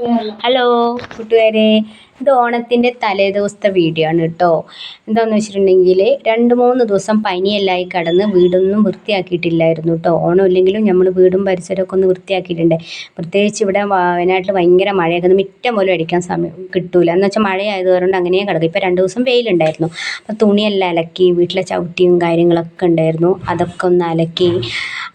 ဟယ်လိုဖူတွေ့တယ် ഇത് ഓണത്തിന്റെ തലേദിവസത്തെ വീഡിയോ ആണ് കേട്ടോ എന്താണെന്ന് വെച്ചിട്ടുണ്ടെങ്കിൽ രണ്ട് മൂന്ന് ദിവസം പനിയെല്ലായി കടന്ന് വീടൊന്നും വൃത്തിയാക്കിയിട്ടില്ലായിരുന്നു കേട്ടോ ഓണം ഇല്ലെങ്കിലും നമ്മൾ വീടും പരിസരമൊക്കെ ഒന്ന് വൃത്തിയാക്കിയിട്ടുണ്ട്. പ്രത്യേകിച്ച് ഇവിടെ വയനാട്ടിൽ ഭയങ്കര മഴയൊക്കെ മിറ്റം പോലും അടിക്കാൻ സമയം കിട്ടൂല. എന്ന് വെച്ചാൽ മഴയായത് കൊണ്ട് അങ്ങനെ കിടക്കും ഇപ്പോൾ രണ്ട് ദിവസം വെയിലുണ്ടായിരുന്നു. അപ്പോൾ തുണിയെല്ലാം അലക്കി വീട്ടിലെ ചവിട്ടിയും കാര്യങ്ങളൊക്കെ ഉണ്ടായിരുന്നു. അതൊക്കെ ഒന്ന് അലക്കി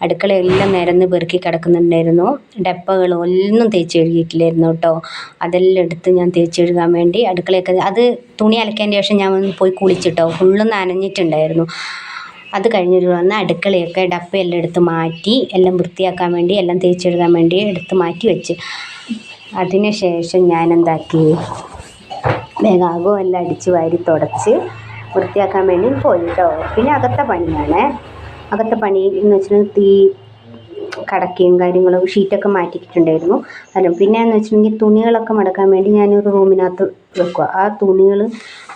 അടുക്കളയെല്ലാം നിരന്ന് പെറുക്കി കിടക്കുന്നുണ്ടായിരുന്നു. ഡപ്പകളൊന്നും തേച്ച് കഴുകിയിട്ടില്ലായിരുന്നു കേട്ടോ അതെല്ലാം എടുത്ത് ഞാൻ തേച്ച് കഴുകാൻ വേണ്ടി അടുക്കളയൊക്കെ അത് തുണി അലക്കിയതിന്റെ ശേഷം ഞാൻ ഒന്ന് പോയി കുളിച്ചിട്ടോ. ഫുള്ള് നനഞ്ഞിട്ടുണ്ടായിരുന്നു. അത് കഴിഞ്ഞിട്ട് വന്ന് അടുക്കളയൊക്കെ ഡപ്പയെല്ലാം എടുത്ത് മാറ്റി എല്ലാം വൃത്തിയാക്കാൻ വേണ്ടി എല്ലാം തേച്ചെഴുതാൻ വേണ്ടി എടുത്ത് മാറ്റി വെച്ച്. അതിനുശേഷം ഞാൻ എന്താക്കി വേഗം എല്ലാം അടിച്ച് വാരി തുടച്ച് വൃത്തിയാക്കാൻ വേണ്ടി പോയിട്ടോ പിന്നെ അകത്തെ പണിയാണ്. അകത്തെ പണി എന്ന് വെച്ചിട്ടുണ്ടെങ്കിൽ തീ കടക്കയും കാര്യങ്ങളും ഷീറ്റൊക്കെ മാറ്റിയിട്ടുണ്ടായിരുന്നു. അല്ല പിന്നെ എന്ന് വെച്ചിട്ടുണ്ടെങ്കിൽ തുണികളൊക്കെ മടക്കാൻ വേണ്ടി ഞാനൊരു റൂമിനകത്ത് വെക്കുക ആ തുണികൾ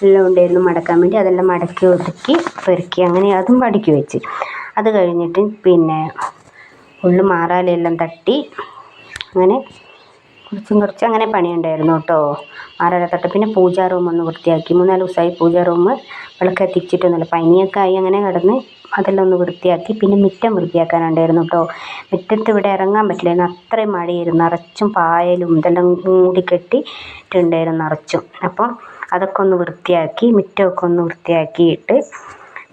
എല്ലാം ഉണ്ടായിരുന്നു മടക്കാൻ വേണ്ടി. അതെല്ലാം മടക്കി ഒതുക്കി പെറുക്കി അങ്ങനെ അതും അടുക്കി വെച്ച്. അത് കഴിഞ്ഞിട്ട് പിന്നെ ഉള്ളു മാറാലയെല്ലാം തട്ടി അങ്ങനെ കുറച്ചും കുറച്ച് അങ്ങനെ പണിയുണ്ടായിരുന്നു കേട്ടോ. മാറാല തട്ട് പിന്നെ പൂജാ റൂം ഒന്ന് വൃത്തിയാക്കി. മൂന്നാൽ ദിവസമായി പൂജാ റൂം വിളക്ക് എത്തിച്ചിട്ടൊന്നുമില്ല. പനിയൊക്കെ ആയി അങ്ങനെ കിടന്ന് അതെല്ലാം ഒന്ന് വൃത്തിയാക്കി പിന്നെ മുറ്റം വൃത്തിയാക്കാനുണ്ടായിരുന്നു കേട്ടോ. മുറ്റത്ത് ഇവിടെ ഇറങ്ങാൻ പറ്റില്ലായിരുന്നു. അത്രയും മഴയായിരുന്നു. നിറച്ചും പായലും ഇതെല്ലാം മൂടി കെട്ടിയിട്ടുണ്ടായിരുന്നു നിറച്ചും. അപ്പം അതൊക്കെ ഒന്ന് വൃത്തിയാക്കി മുറ്റമൊക്കെ ഒന്ന് വൃത്തിയാക്കിയിട്ട്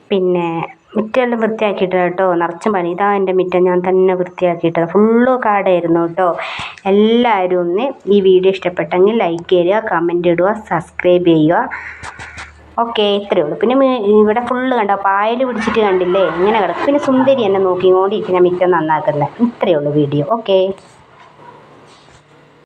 പിന്നെ മുറ്റമെല്ലാം വൃത്തിയാക്കിയിട്ട് കേട്ടോ. നിറച്ചും പണി. ഇതാ എന്റെ മുറ്റം. ഞാൻ തന്നെ വൃത്തിയാക്കിയിട്ടത്. ഫുള്ള് കാടായിരുന്നു കേട്ടോ. എല്ലാവരും ഒന്ന് ഈ വീഡിയോ ഇഷ്ടപ്പെട്ടെങ്കിൽ ലൈക്ക് ചെയ്യുക കമന്റ് ഇടുക സബ്സ്ക്രൈബ് ചെയ്യുക. ഓക്കെ ഇത്രയേ ഉള്ളൂ. പിന്നെ ഇവിടെ ഫുള്ള് കണ്ടോ? പായൽ പിടിച്ചിട്ട് കണ്ടില്ലേ? ഇങ്ങനെ കിടക്കും. പിന്നെ സുന്ദരി എന്നെ ഞാൻ മിറ്റം നന്നാക്കുന്നത് ഇത്രയേ ഉള്ളൂ വീഡിയോ. ഓക്കെ